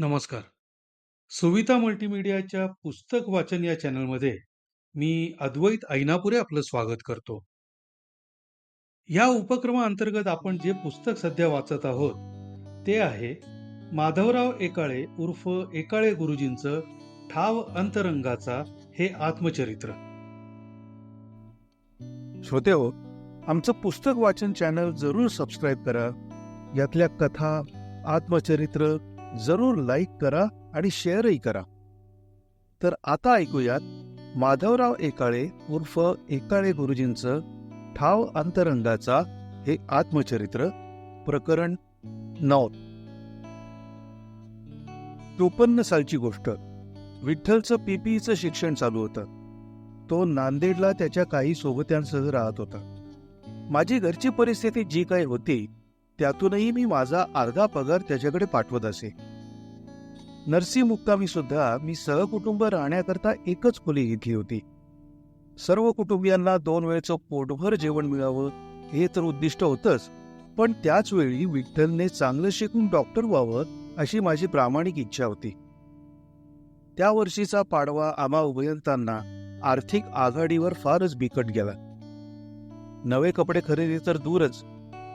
नमस्कार. सुविता मल्टीमीडियाच्या पुस्तक वाचन या चॅनलमध्ये मी अद्वैत ऐनापुरे आपलं स्वागत करतो. या उपक्रमाअंतर्गत आपण जे पुस्तक सध्या वाचत आहोत, ते आहे माधवराव एकाळे उर्फ एकाळे गुरुजींचं ठाव अंतरंगाचा हे आत्मचरित्र. श्रोते हो आमचं पुस्तक वाचन चॅनल जरूर सबस्क्राईब करा यातल्या कथा आत्मचरित्र जरूर लाईक करा आणि शेअरही करा. तर आता ऐकूयात माधवराव एकाळे उर्फ एकाळे गुरुजींचं ठाव अंतरंगाचा हे आत्मचरित्र प्रकरण नऊ. चोपन्न सालची गोष्ट. विठ्ठलचं पीपीईचं शिक्षण चालू होतं. तो नांदेडला त्याच्या काही सोबत्यांसह राहत होता. माझी घरची परिस्थिती जी काही होती त्यातूनही मी माझा अर्धा पगार त्याच्याकडे पाठवत असे. नरसी मुक्कामी सुद्धा मी सहकुटुंब राहण्याकरता एकच खोली घेतली होती. सर्व कुटुंबियांना दोन वेळचं पोटभर जेवण मिळावं हे तर उद्दिष्ट होतंच पण त्याच वेळी विठ्ठलने चांगलं शिकून डॉक्टर व्हावं अशी माझी प्रामाणिक इच्छा होती. त्या वर्षीचा पाडवा आम्हा उभयंतांना आर्थिक आघाडीवर फारच बिकट गेला. नवे कपडे खरेदी तर दूरच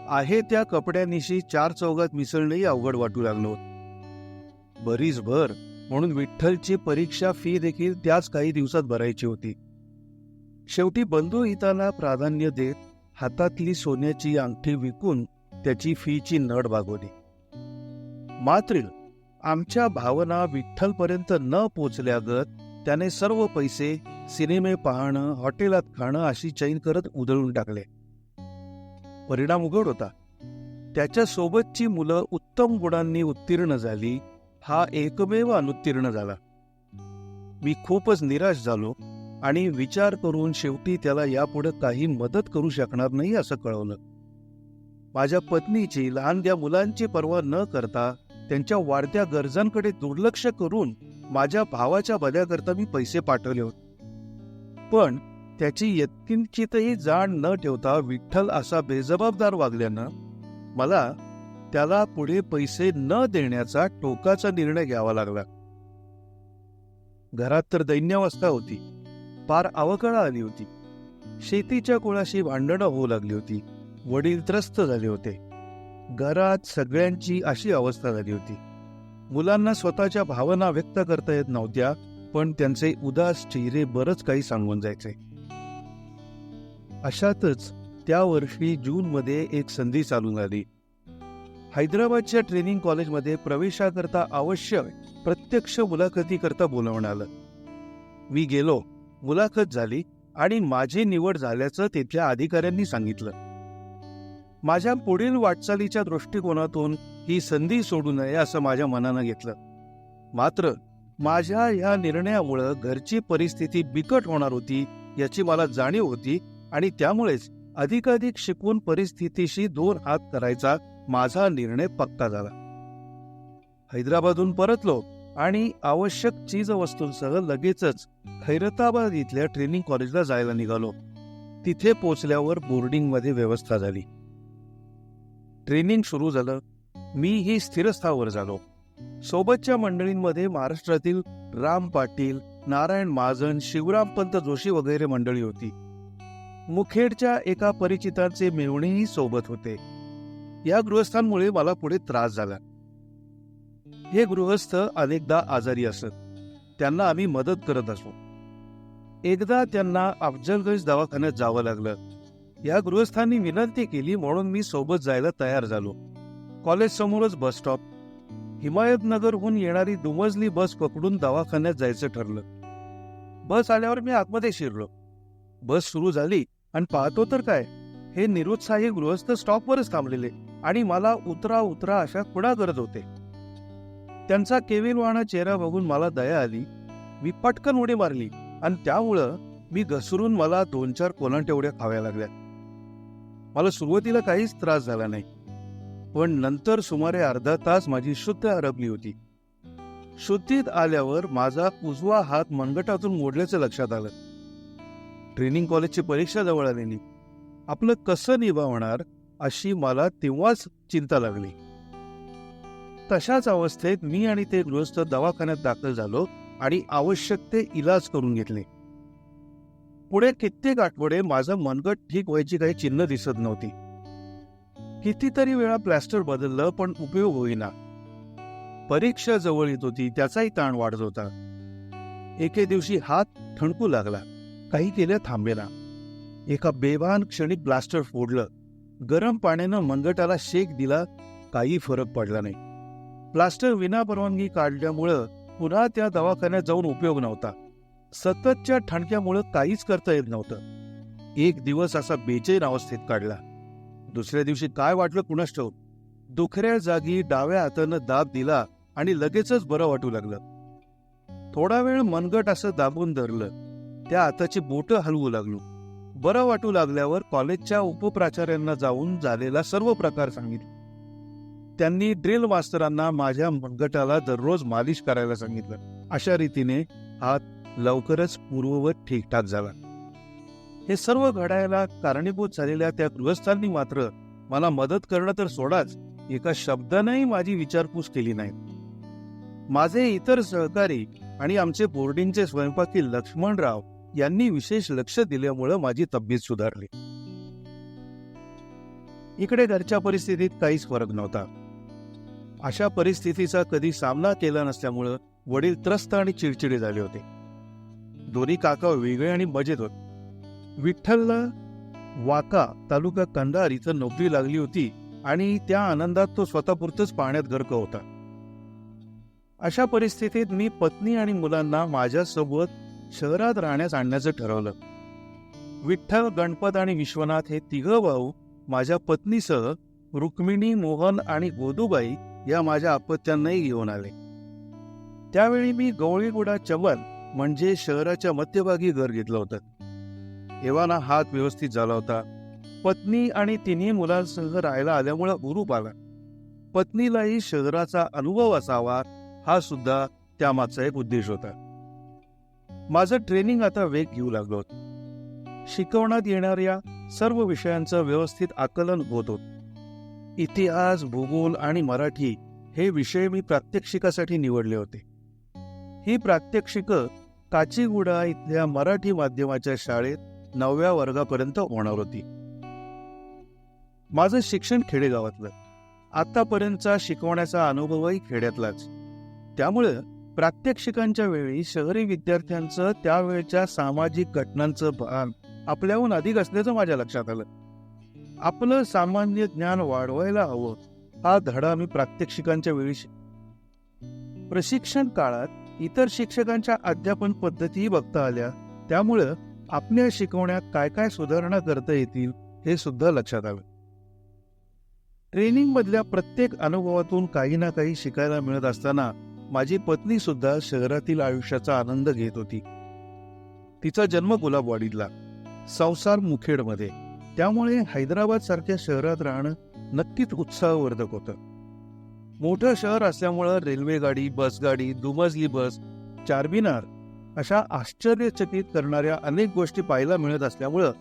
आहे त्या कपड्यानिशी चार चौघात मिसळणंही अवघड वाटू लागलो बरीच भर म्हणून विठ्ठलची परीक्षा फी देखील त्याच काही दिवसात भरायची होती. शेवटी बंधू हिताला प्राधान्य देत हातातली सोन्याची अंगठी विकून त्याची फीची नड भागवली मात्र आमच्या भावना विठ्ठलपर्यंत न पोचल्यागत त्याने सर्व पैसे सिनेमे पाहणं हॉटेलात खाणं अशी चैन करत उधळून टाकले. परिणाम उघड होता. त्याच्या सोबतची मुलं उत्तम गुणांनी उत्तीर्ण झाली हा एकमेव अनुत्तीर्ण झाला. मी खूपच निराश झालो आणि विचार करून शेवटी त्याला यापुढे काही मदत करू शकणार नाही असं कळवलं. माझ्या पत्नीची लहान त्या मुलांची पर्वा न करता त्यांच्या वाढत्या गरजांकडे दुर्लक्ष करून माझ्या भावाच्या बद्याकरता मी पैसे पाठवले होते. पण त्याची यत्किंचितही जाण न ठेवता विठ्ठल असा बेजबाबदार वागल्यानं मला त्याला पुढे पैसे न देण्याचा टोकाचा निर्णय घ्यावा लागला. घरात तर दैन्यावस्था होती. पार अवकळा आली होती. शेतीच्या कुळाशी भांडणं होऊ लागली होती. वडील त्रस्त झाले होते. घरात सगळ्यांची अशी अवस्था झाली होती. मुलांना स्वतःच्या भावना व्यक्त करता येत नव्हत्या पण त्यांचे उदास चेहरे बरंच काही सांगून जायचे. अशातच त्या वर्षी जून मध्ये एक संधी चालून आली हैदराबादच्या ट्रेनिंग कॉलेजमध्ये प्रवेशाकरता आवश्यक प्रत्यक्ष मुलाखतीकरता करता आलं. मी गेलो मुलाखत झाली आणि माझी निवड झाल्याचं तिथल्या अधिकाऱ्यांनी सांगितलं. माझ्या पुढील वाटचालीच्या दृष्टिकोनातून ही संधी सोडू नये असं माझ्या मनानं घेतलं. मात्र माझ्या या निर्णयामुळं घरची परिस्थिती बिकट होणार होती याची मला जाणीव होती आणि त्यामुळेच अधिकाधिक शिकवून परिस्थितीशी दोन हात करायचा माझा निर्णय पक्का झाला. हैदराबादहून परतलो आणि आवश्यक चीजवस्तूंसह लगेचच खैरताबाद इथल्या ट्रेनिंग कॉलेजला जायला निघालो. तिथे पोचल्यावर बोर्डिंगमध्ये व्यवस्था झाली. ट्रेनिंग सुरू झालं. मी ही स्थिरस्थावर झालो. सोबतच्या मंडळींमध्ये महाराष्ट्रातील राम पाटील नारायण महाजन शिवरामपंत जोशी वगैरे मंडळी होती. मुखेडच्या एका परिचितांचे मेवणेही सोबत होते. या गृहस्थांमुळे मला पुढे त्रास झाला. हे गृहस्थ अनेकदा आजारी असत. त्यांना आम्ही मदत करत असो. एकदा त्यांना अफजलगंज दवाखान्यात जावं लागलं. या गृहस्थांनी विनंती केली म्हणून मी सोबत जायला तयार झालो. कॉलेज समोरच बस स्टॉप. हिमायतनगरहून येणारी दुमजली बस पकडून दवाखान्यात जायचं ठरलं. बस आल्यावर मी आतमध्ये शिरलो. बस सुरू झाली. आणि पाहतो तर काय? हे निरुत्साही गृहस्थ स्टॉपवरच थांबलेले आणि मला उतरा उतरा अशा खुणा करत होते. त्यांचा केविलवाणा चेहरा बघून मला दया आली. मी पटकन उडी मारली आणि त्यामुळं मी घसरून मला दोन चार कोलांटेवड्या खाव्या लागल्या. मला सुरुवातीला काहीच त्रास झाला नाही. पण नंतर सुमारे अर्धा तास माझी शुद्ध हरपली होती. शुद्धीत आल्यावर माझा उजवा हात मनगटातून मोडल्याचं लक्षात आलं. ट्रेनिंग कॉलेजची परीक्षा जवळ आलेली. आपलं कसं निभावणार अशी मला तेव्हाच चिंता लागली. तशाच अवस्थेत मी आणि ते गृहस्थ दवाखान्यात दाखल झालो आणि आवश्यक ते इलाज करून घेतले. पुढे कित्येक आठवडे माझं मनगट ठीक व्हायची काही चिन्ह दिसत नव्हती. कितीतरी वेळा प्लॅस्टर बदललं पण उपयोग होईना. परीक्षा जवळ येत होती त्याचाही ताण वाढत होता. एके दिवशी हात ठणकू लागला. काही केल्या थांबेना. एका बेभान क्षणी प्लास्टर फोडलं. गरम पाण्यानं मनगटाला शेक दिला काही फरक पडला नाही. प्लास्टर विना परवानगी काढल्यामुळं पुन्हा त्या दवाखान्यात जाऊन उपयोग नव्हता. सततच्या ठणक्यामुळं काहीच करता येत नव्हतं. एक दिवस असा बेचैन अवस्थेत काढला. दुसऱ्या दिवशी काय वाटलं कुणास ठेवून दुखऱ्या जागी डाव्या हातानं दाब दिला आणि लगेचच बरं वाटू लागलं. थोडा वेळ मनगट असं दाबून धरलं. त्या हाताची बोटं हलवू लागलो. बरं वाटू लागल्यावर कॉलेजच्या उपप्राचार्यांना जाऊन झालेला सर्व प्रकार सांगितले. त्यांनी ड्रिल मास्तरांना माझ्या मनगटाला दररोज मालिश करायला सांगितलं. अशा रीतीने हात लवकरच पूर्ववत ठीकठाक झाला. हे सर्व घडायला कारणीभूत झालेल्या त्या गृहस्थांनी मात्र मला मदत करणं तर सोडाच एका शब्दानेही माझी विचारपूस केली नाही. माझे इतर सहकारी आणि आमचे बोर्डिंगचे स्वयंपाकी लक्ष्मणराव यांनी विशेष लक्ष दिल्यामुळं माझी तब्येत सुधारली. इकडे घरच्या परिस्थितीत काहीच फरक नव्हता. अशा परिस्थितीचा कधी सामना केला नसल्यामुळं वडील त्रस्त आणि चिडचिडे झाले होते. दोन्ही काका वेगळे आणि मजेत होते. विठ्ठलला वाका तालुका कंधार इथं नोकरी लागली होती आणि त्या आनंदात तो स्वतःपुरतच पाण्यात गर्क होता. अशा परिस्थितीत मी पत्नी आणि मुलांना माझ्यासोबत शहरात राहण्यास आणण्याचं ठरवलं. विठ्ठल गणपत आणि विश्वनाथ हे तिघं भाऊ माझ्या पत्नीसह रुक्मिणी मोहन आणि गोदूबाई या माझ्या अपत्यांनाही घेऊन आले. त्यावेळी मी गवळीगुडा चवल म्हणजे शहराच्या मध्यभागी घर घेतलं होतं. एव्हाना हात व्यवस्थित झाला होता. पत्नी आणि तिन्ही मुलांसह राहायला आल्यामुळं उरूप आला. पत्नीलाही शहराचा अनुभव असावा हा सुद्धा त्यामागचा एक उद्देश होता. माझं ट्रेनिंग आता वेग घेऊ लागलो शिकवण्यात येणाऱ्या सर्व विषयांचं व्यवस्थित आकलन होत होत. इतिहास भूगोल आणि मराठी हे विषय मी प्रात्यक्षिकासाठी निवडले होते. ही प्रात्यक्षिकं काचीगुडा इथल्या मराठी माध्यमाच्या शाळेत नवव्या वर्गापर्यंत होणार होती. माझं शिक्षण खेडेगावातलं. आतापर्यंतचा शिकवण्याचा अनुभवही खेड्यातलाच. त्यामुळं प्रात्यक्षिकांच्या वेळी शहरी विद्यार्थ्यांचं त्यावेळच्या सामाजिक घटनांचं भान आपल्याहून अधिक असल्याचं माझ्या लक्षात आलं. आपलं सामान्य ज्ञान वाढवायला हवं हा धडा मी प्रात्यक्षिकांच्या वेळी शिक प्रशिक्षण काळात इतर शिक्षकांच्या अध्यापन पद्धतीही बघता आल्या त्यामुळं आपल्या शिकवण्यात काय काय सुधारणा करता येतील हे सुद्धा लक्षात आलं. ट्रेनिंग मधल्या प्रत्येक अनुभवातून काही ना काही शिकायला मिळत असताना माझी पत्नी सुद्धा शहरातील आयुष्याचा आनंद घेत होती. तिचा जन्म गुलाबवाडीतला संसार मुखेडमध्ये. त्यामुळे हैदराबाद सारख्या शहरात राहणं नक्कीच उत्साहवर्धक होतं. मोठं शहर असल्यामुळं रेल्वे गाडी बसगाडी दुमजली बस चारबिनार अशा आश्चर्यचकित करणाऱ्या अनेक गोष्टी पाहायला मिळत असल्यामुळं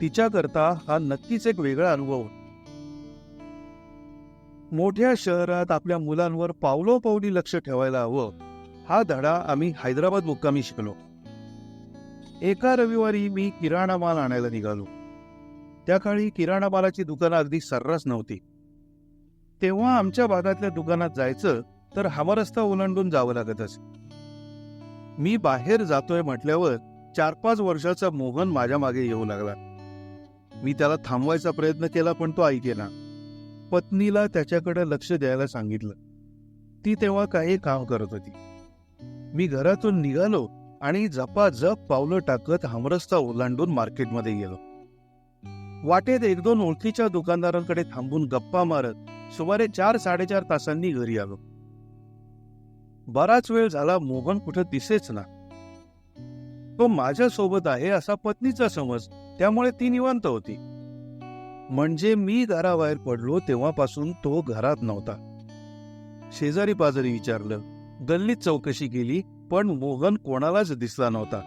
तिच्याकरता हा नक्कीच एक वेगळा अनुभव होता. मोठ्या शहरात आपल्या मुलांवर पावलोपावली लक्ष ठेवायला हवं. हा धडा आम्ही हैदराबाद मुक्कामी शिकलो. एका रविवारी मी किराणा माल आणायला निघालो. त्या काळी किराणा मालाची दुकानं अगदी सर्रास नव्हती. तेव्हा आमच्या भागातल्या दुकानात जायचं तर हवा रस्ता ओलांडून जावं लागत असे मी बाहेर जातोय म्हटल्यावर चार पाच वर्षाचा मोहन माझ्या मागे येऊ लागला. मी त्याला थांबवायचा प्रयत्न केला पण तो ऐकेना. पत्नीला त्याच्याकडे लक्ष द्यायला सांगितलं. ती तेव्हा काही काम करत होती. मी घरातून निघालो आणि जपाजप पावलं टाकत हमरस्ता ओलांडून मार्केटमध्ये गेलो. वाटेत एक दोन ओळखीच्या दुकानदारांकडे थांबून गप्पा मारत सुमारे चार साडेचार तासांनी घरी आलो. बराच वेळ झाला मोहन कुठं दिसेच ना. तो माझ्या सोबत आहे असा पत्नीचा समज त्यामुळे ती निवांत होती. म्हणजे मी घराबाहेर पडलो तेव्हापासून तो घरात नव्हता. शेजारी पाजारी विचारलं गल्लीत चौकशी केली पण मोहन कोणालाच दिसला नव्हता.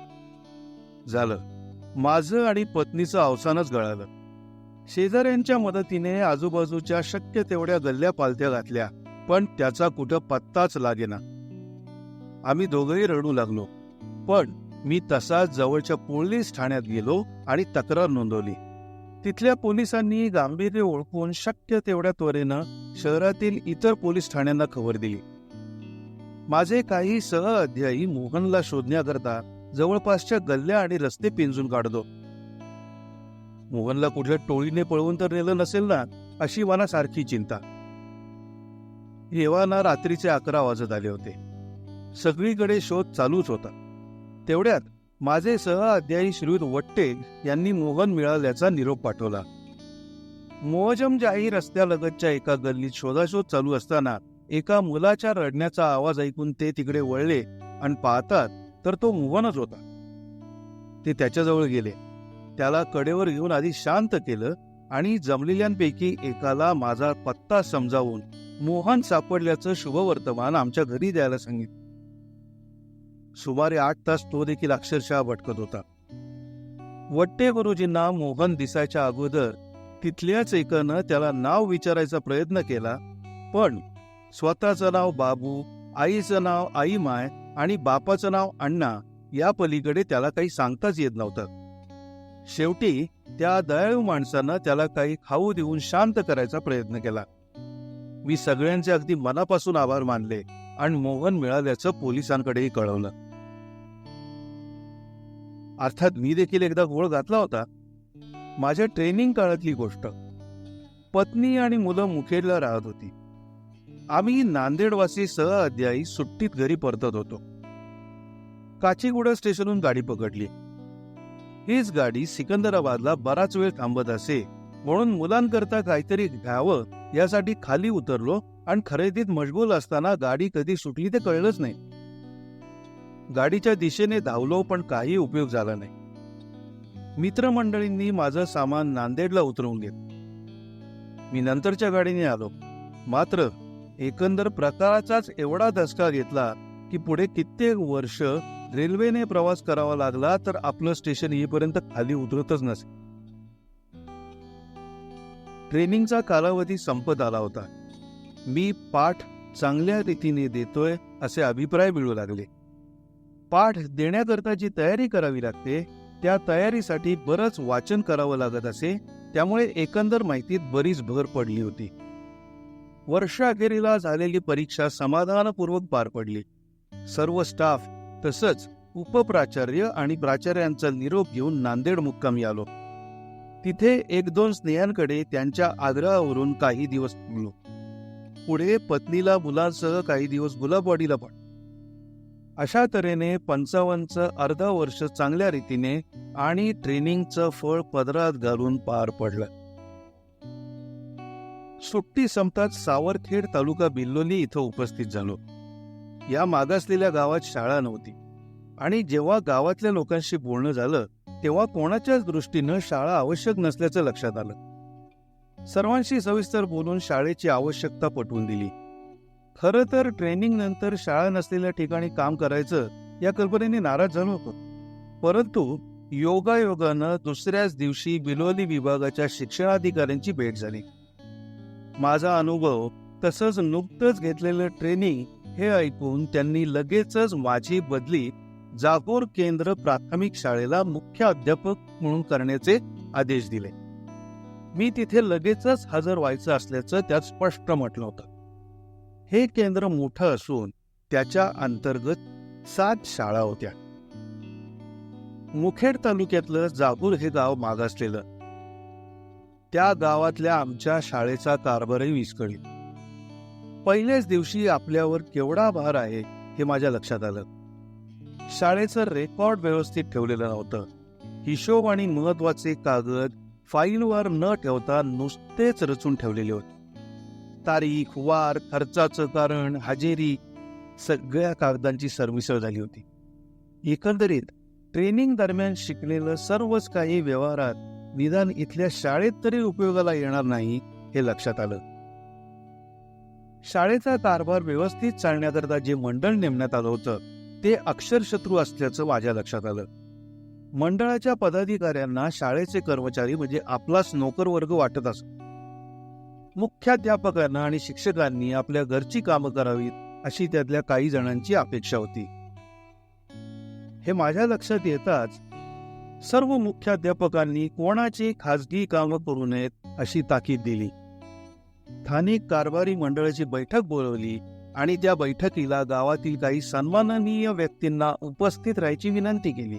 झालं माझं आणि पत्नीचं अवसानच गळालं. शेजाऱ्यांच्या मदतीने आजूबाजूच्या शक्य तेवढ्या गल्ल्या पालत्या घातल्या पण त्याचा कुठं पत्ताच लागेना. आम्ही दोघंही रडू लागलो पण मी तसाच जवळच्या पोलीस ठाण्यात गेलो आणि तक्रार नोंदवली. तिथल्या पोलिसांनी गांभीर्य ओळखून शक्य तेवढ्या त्वरेनं शहरातील इतर पोलीस ठाण्यांना खबर दिली. माझे काही सह अध्यायी मोहनला शोधण्याकरता जवळपासच्या गल्ल्या आणि रस्ते पिंजून काढतो. मोहनला कुठल्या टोळीने पळवून तर नेलं नसेल ना अशी मला सारखी चिंता. येवाना रात्रीचे अकरा वाजत आले होते. सगळीकडे शोध चालूच होता. तेवढ्यात माझे सह अध्यायी श्रीयुत वट्टे यांनी मोहन मिळाल्याचा निरोप पाठवला. मोहजम जाही रस्त्यालगतच्या एका गल्लीत शोधाशोध चालू असताना एका मुलाच्या रडण्याचा आवाज ऐकून ते तिकडे वळले आणि पाहतात तर तो मोहनच होता. ते त्याच्याजवळ गेले. त्याला कडेवर घेऊन आधी शांत केलं आणि जमलेल्यांपैकी एकाला माझा पत्ता समजावून मोहन सापडल्याचं शुभवर्तमान आमच्या घरी द्यायला सांगितलं. सुमारे आठ तास तो देखील अक्षरशः भटकत होता. वट्टे गुरुजींना मोहन दिसायच्या अगोदर तिथल्याच एकानं त्याला नाव विचारायचा प्रयत्न केला पण स्वतःचं नाव बाबू आईचं नाव आई माय आणि बापाचं नाव अण्णा या पलीकडे त्याला काही सांगताच येत नव्हतं. शेवटी त्या दयाळू माणसानं त्याला काही खाऊ देऊन शांत करायचा प्रयत्न केला. मी सगळ्यांचे अगदी मनापासून आभार मानले आणि मोहन मिळाल्याचं पोलिसांकडेही कळवलं. अर्थात मी देखील एकदा गोळ घातला होता. माझ्या ट्रेनिंग काळातली गोष्ट. पत्नी आणि मुलं मुखेडला राहत होती. आम्ही नांदेडवासी सह अध्यायी सुट्टीत घरी परतत होतो. काचीगुडा स्टेशनहून गाडी पकडली. हीच गाडी सिकंदराबादला बराच वेळ थांबत असे म्हणून मुलांकरता काहीतरी घ्यावं यासाठी खाली उतरलो आणि खरेदीत मशगूल असताना गाडी कधी सुटली ते कळलंच नाही. गाडीच्या दिशेने धावलो पण काही उपयोग झाला नाही. मित्रमंडळींनी माझं सामान नांदेडला उतरवून घेत मी नंतरच्या गाडीने आलो. मात्र एकंदर प्रकाराचाच एवढा धसका घेतला की पुढे कित्येक वर्ष रेल्वेने प्रवास करावा लागला तर आपलं स्टेशन येईपर्यंत खाली उतरतच नसे. ट्रेनिंगचा कालावधी संपत आला होता. मी पाठ चांगल्या रीतीने देतोय असे अभिप्राय मिळू लागले. पाठ देण्याकरता जी तयारी करावी लागते त्या तयारीसाठी बरंच वाचन करावं लागत असे त्यामुळे एकंदर माहितीत बरीच भर पडली होती. वर्षाखेरीला झालेली परीक्षा समाधानपूर्वक पार पडली. सर्व स्टाफ तसंच उपप्राचार्य आणि प्राचार्यांचा निरोप घेऊन नांदेड मुक्कामी आलो तिथे एक दोन स्नेहांकडे त्यांच्या आग्रहावरून काही दिवस पुढे पत्नीला मुलांसह काही दिवस गुलाबवाडीला पण. अशा तऱ्हेने पंचावन्नचं अर्धा वर्ष चांगल्या रीतीने आणि ट्रेनिंगचं फळ पदरात घालून पार पडलं. सुट्टी संपताच सावरखेड तालुका बिल्लोली इथं उपस्थित झालो. या मागासलेल्या गावात शाळा नव्हती आणि जेव्हा गावातल्या लोकांशी बोलणं झालं तेव्हा कोणाच्याच दृष्टीनं शाळा आवश्यक नसल्याचं लक्षात आलं. सर्वांशी सविस्तर बोलून शाळेची आवश्यकता पटवून दिली. खरं तर ट्रेनिंग नंतर शाळा नसलेल्या ठिकाणी काम करायचं या कल्पनेने नाराज झालो होतो. परंतु योगायोगानं दुसऱ्याच दिवशी बिलोली विभागाच्या शिक्षणाधिकाऱ्यांची भेट झाली. माझा अनुभव तसंच नुकतंच घेतलेलं ट्रेनिंग हे ऐकून त्यांनी लगेचच माझी बदली जागोर केंद्र प्राथमिक शाळेला मुख्य अध्यापक म्हणून करण्याचे आदेश दिले. मी तिथे लगेचच हजर व्हायचं असल्याचं त्यात स्पष्ट म्हटलं होतं. हे केंद्र मोठं असून त्याच्या अंतर्गत सात शाळा होत्या. मुखेड तालुक्यातलं जागूर हे गाव मागासलेलं. त्या गावातल्या आमच्या शाळेचा कारभारही विस्कळीत. पहिल्याच दिवशी आपल्यावर केवढा भार आहे हे माझ्या लक्षात आलं. शाळेचं रेकॉर्ड व्यवस्थित ठेवलेलं नव्हतं. हिशोब आणि महत्त्वाचे कागद फाईलवर न ठेवता नुसतेच रचून ठेवलेले होते. तारीख वार खर्चाचं कारण हजेरी सगळ्या कागदांची सरमिसळ झाली होती. एकंदरीत ट्रेनिंग दरम्यान शिकलेलं सर्वच काही व्यवहारात निदान इथल्या शाळेत तरी उपयोगाला येणार नाही हे लक्षात आलं. शाळेचा कारभार व्यवस्थित चालण्याकरता जे मंडळ नेमण्यात आलं होतं ते अक्षरशत्रू असल्याचं माझ्या लक्षात आलं. मंडळाच्या पदाधिकाऱ्यांना शाळेचे कर्मचारी म्हणजे आपलाच नोकर वर्ग वाटत असत मुख्याध्यापकांना आणि शिक्षकांनी आपल्या घरची कामं करावीत अशी त्यातल्या काही जणांची अपेक्षा होती. हे माझ्या लक्षात येताच सर्व मुख्याध्यापकांनी कोणाची खाजगी कामं करू नयेत अशी ताकीद दिली. स्थानिक कारभारी मंडळाची बैठक बोलवली आणि त्या बैठकीला गावातील काही सन्माननीय व्यक्तींना उपस्थित राहायची विनंती केली.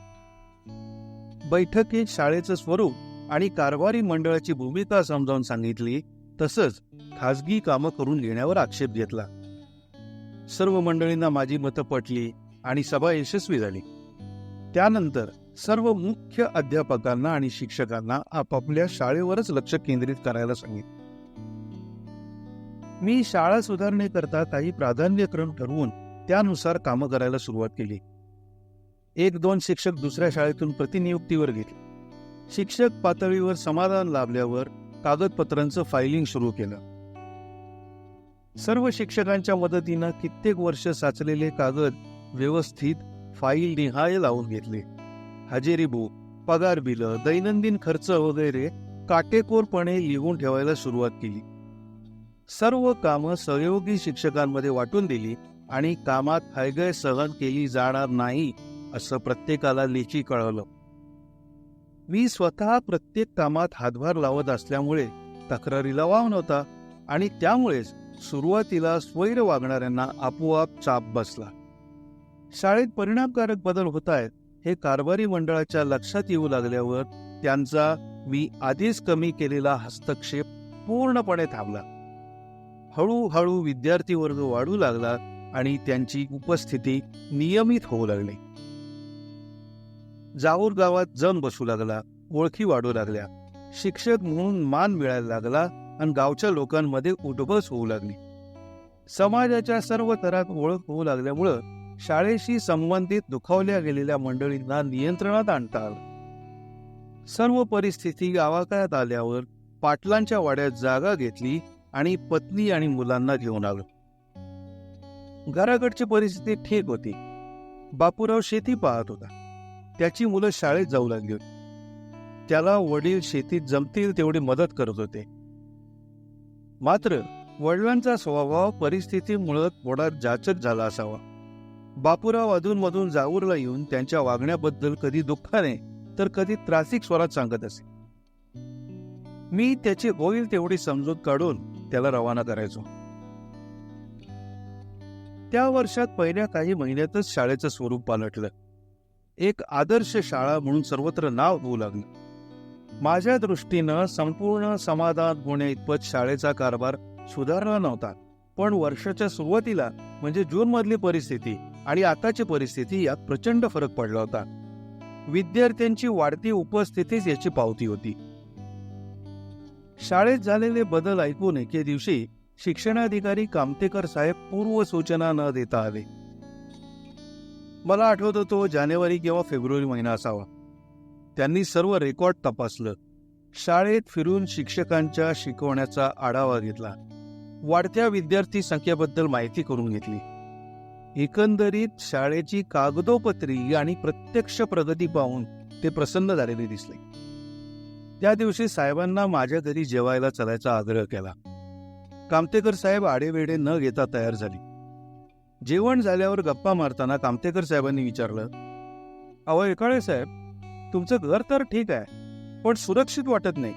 बैठकीत शाळेचं स्वरूप आणि कारभारी मंडळाची भूमिका समजावून सांगितली तसंच खाजगी कामं करून घेण्यावर आक्षेप घेतला. सर्व मंडळींना माझी मतं पटली आणि सभा यशस्वी झाली. त्यानंतर सर्व मुख्य अध्यापकांना आणि शिक्षकांना आपापल्या शाळेवरच लक्ष केंद्रित करायला सांगितले. मी शाळा सुधारणेकरता काही प्राधान्यक्रम ठरवून त्यानुसार कामं करायला सुरुवात केली. एक दोन शिक्षक दुसऱ्या शाळेतून प्रतिनियुक्तीवर घेतले. शिक्षक पातळीवर समाधान लाभल्यावर कागदपत्रांचं फायलिंग सुरू केलं. सर्व शिक्षकांच्या मदतीनं कित्येक वर्ष साचलेले कागद व्यवस्थित फाईल निहाय लावून घेतले. हजेरी बुक पगार बिलं दैनंदिन खर्च वगैरे काटेकोरपणे लिहून ठेवायला सुरुवात केली. सर्व कामं सहयोगी शिक्षकांमध्ये वाटून दिली आणि कामात हयगय सहन केली जाणार नाही असं प्रत्येकाला लेखी कळवलं मी स्वतः प्रत्येक कामात हातभार लावत असल्यामुळे तक्रारीला वाव नव्हता आणि त्यामुळेच सुरुवातीला स्वैर वागणाऱ्यांना आपोआप चाप बसला. शाळेत परिणामकारक बदल होत आहेत हे कारभारी मंडळाच्या लक्षात येऊ लागल्यावर त्यांचा मी आधीच कमी केलेला हस्तक्षेप पूर्णपणे थांबला. हळूहळू विद्यार्थी वर्ग वाढू लागला आणि त्यांची उपस्थिती नियमित होऊ लागली. जाऊर गावात जम बसू लागला ओळखी वाढू लागल्या. शिक्षक म्हणून मान मिळायला लागला आणि गावच्या लोकांमध्ये उठबस होऊ लागली. समाजाच्या सर्व थरात ओळख होऊ लागल्यामुळं शाळेशी संबंधित दुखावल्या गेलेल्या मंडळींना नियंत्रणात आणता आलं. सर्व परिस्थिती गावाकाळात आल्यावर पाटलांच्या वाड्यात जागा घेतली आणि पत्नी आणि मुलांना घेऊन आलो. घराकडची परिस्थिती ठीक होती. बापूराव शेती पाहत होता. त्याची मुलं शाळेत जाऊ लागली होती. त्याला वडील शेतीत जमतील तेवढी मदत करत होते. मात्र वडिलांचा स्वभाव परिस्थितीमुळं थोडा जाचक झाला असावा. बापूराव अधूनमधून जाऊरला येऊन त्यांच्या वागण्याबद्दल कधी दुःखाने तर कधी त्रासिक स्वरात सांगत असे. मी त्याची होईल तेवढी समजूत काढून त्याला रवाना करायचो. त्या वर्षात पहिल्या काही महिन्यातच शाळेचं स्वरूप पालटलं. एक आदर्श शाळा म्हणून सर्वत्र नाव होऊ लागलं. माझ्या दृष्टीनं संपूर्ण समाधान होण्या इतपत शाळेचा कारभार सुधारला नव्हता. पण वर्षाच्या सुरुवातीला म्हणजे जून मधली परिस्थिती आणि आताची परिस्थिती यात प्रचंड फरक पडला होता. विद्यार्थ्यांची वाढती उपस्थितीच याची पावती होती. शाळेत झालेले बदल ऐकून एके दिवशी शिक्षणाधिकारी कामतेकर साहेब पूर्व सूचना न देता आले. मला आठवतो तो जानेवारी किंवा फेब्रुवारी महिना असावा. त्यांनी सर्व रेकॉर्ड तपासलं. शाळेत फिरून शिक्षकांच्या शिकवण्याचा आढावा घेतला. वाढत्या विद्यार्थी संख्येबद्दल माहिती करून घेतली. एकंदरीत शाळेची कागदोपत्री आणि प्रत्यक्ष प्रगती पाहून ते प्रसन्न झालेले दिसले. त्या दिवशी साहेबांना माझ्या घरी जेवायला चलायचा आग्रह केला. कामतेकर साहेब आडेवेडे न घेता तयार झाली. जेवण झाल्यावर गप्पा मारताना कामतेकर साहेबांनी विचारलं अहो एकाळे साहेब तुमचं घर तर ठीक आहे पण सुरक्षित वाटत नाही.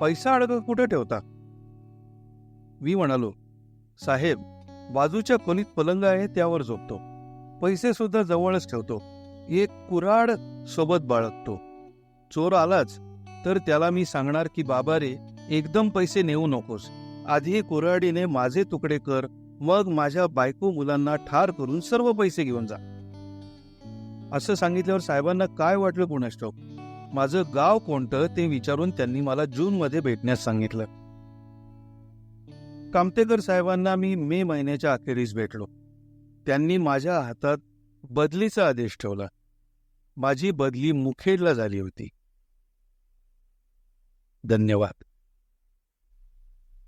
पैसा अडक कुठे ठेवता? मी म्हणालो साहेब बाजूच्या खोलीत पलंग आहे त्यावर झोपतो. पैसे सुद्धा जवळच ठेवतो. एक कुऱ्हाड सोबत बाळगतो. चोर आलाच तर त्याला मी सांगणार की बाबा रे एकदम पैसे नेऊ नकोस. आधी कुऱ्हाडीने माझे तुकडे कर मग माझ्या बायको मुलांना ठार करून सर्व पैसे घेऊन जा. असं सांगितल्यावर साहेबांना काय वाटलं कोणास ठाऊक माझं गाव कोणतं ते विचारून त्यांनी मला जून मध्ये भेटण्यास सांगितलं. कामतेकर साहेबांना मी मे महिन्याच्या अखेरीस भेटलो. त्यांनी माझ्या हातात बदलीचा आदेश ठेवला. माझी बदली मुखेडला झाली होती. धन्यवाद.